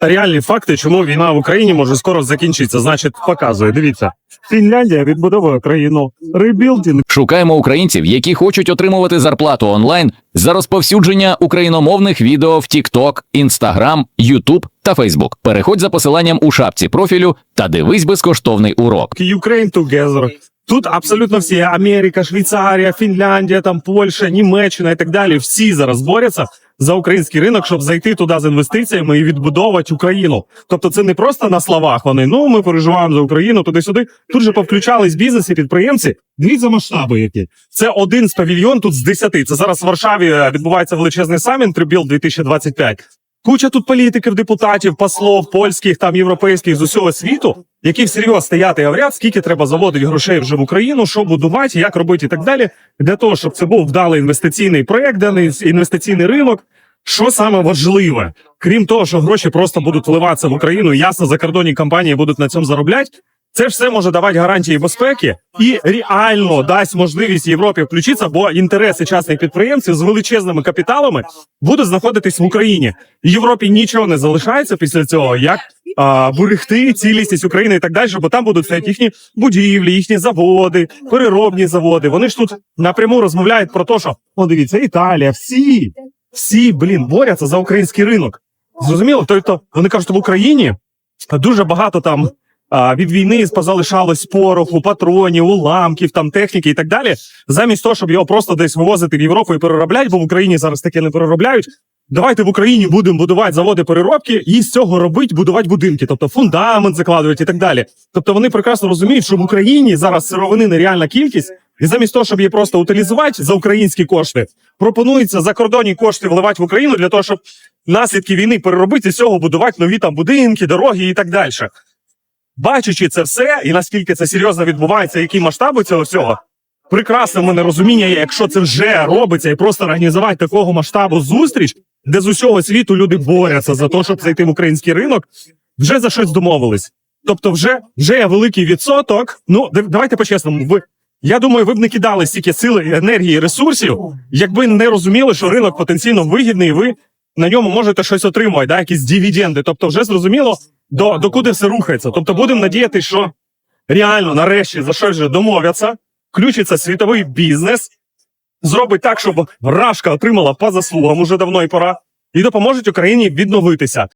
реальні факти, чому війна в Україні може скоро закінчитися. Значить, показує. Дивіться, Фінляндія відбудовує країну. Ребілдінг Шукаємо українців, які хочуть отримувати зарплату онлайн за розповсюдження україномовних відео в TikTok, Instagram, YouTube та Facebook. Переходь за посиланням у шапці профілю та дивись безкоштовний урок. Ukraine Together. Тут абсолютно всі Америка, Швейцарія, Фінляндія, там Польща, Німеччина і так далі. Всі зараз борються за український ринок, щоб зайти туди з інвестиціями і відбудовувати Україну. Тобто, це не просто на словах. Вони ну ми переживаємо за Україну туди-сюди. Тут же повключались бізнес і підприємці. Дивіться масштаби, які це один з павільйон тут з десяти. Це зараз в Варшаві відбувається величезний саміт Трибіл 2025. Куча тут політиків, депутатів, послов, польських, там європейських з усього світу, які всерйоз стоять і говорять, скільки треба заводити грошей вже в Україну, що будувати, як робити і так далі, для того, щоб це був вдалий інвестиційний проект, даний інвестиційний ринок. Що саме важливе, крім того, що гроші просто будуть вливатися в Україну, ясно, закордонні компанії будуть на цьому заробляти. Це все може давати гарантії безпеки і реально дасть можливість Європі включитися, бо інтереси частних підприємців з величезними капіталами будуть знаходитись в Україні. Європі нічого не залишається після цього, як а, берегти цілісність України і так далі, бо там будуть стояти їхні будівлі, їхні заводи, переробні заводи. Вони ж тут напряму розмовляють про те, що о, дивіться, Італія, всі, всі, блін, борються за український ринок. Зрозуміло? Тобто вони кажуть, в Україні дуже багато там а, від війни позалишалось пороху, патронів, уламків, там техніки і так далі. Замість того, щоб його просто десь вивозити в Європу і переробляти, бо в Україні зараз таке не переробляють. Давайте в Україні будемо будувати заводи переробки і з цього робити, будувати будинки, тобто фундамент закладувати і так далі. Тобто вони прекрасно розуміють, що в Україні зараз сировини нереальна кількість, і замість того, щоб її просто утилізувати за українські кошти, пропонується закордонні кошти вливати в Україну для того, щоб наслідки війни переробити з цього будувати нові там будинки, дороги і так далі. Бачачи це все, і наскільки це серйозно відбувається, які масштаби цього всього, прекрасне в мене розуміння є, якщо це вже робиться, і просто організувати такого масштабу зустріч, де з усього світу люди борються за те, щоб зайти в український ринок, вже за щось домовились. Тобто, вже, вже є великий відсоток. Ну, давайте по-чесному. Ви, я думаю, ви б не кидали стільки сили, енергії, ресурсів, якби не розуміли, що ринок потенційно вигідний, і ви на ньому можете щось отримувати, да, якісь дивіденди. Тобто, вже зрозуміло, до, до куди все рухається. Тобто, будемо надіятися, що реально нарешті за щось вже домовляться, включиться світовий бізнес, зробить так, щоб Рашка отримала по заслугам уже давно і пора, і допоможуть Україні відновитися.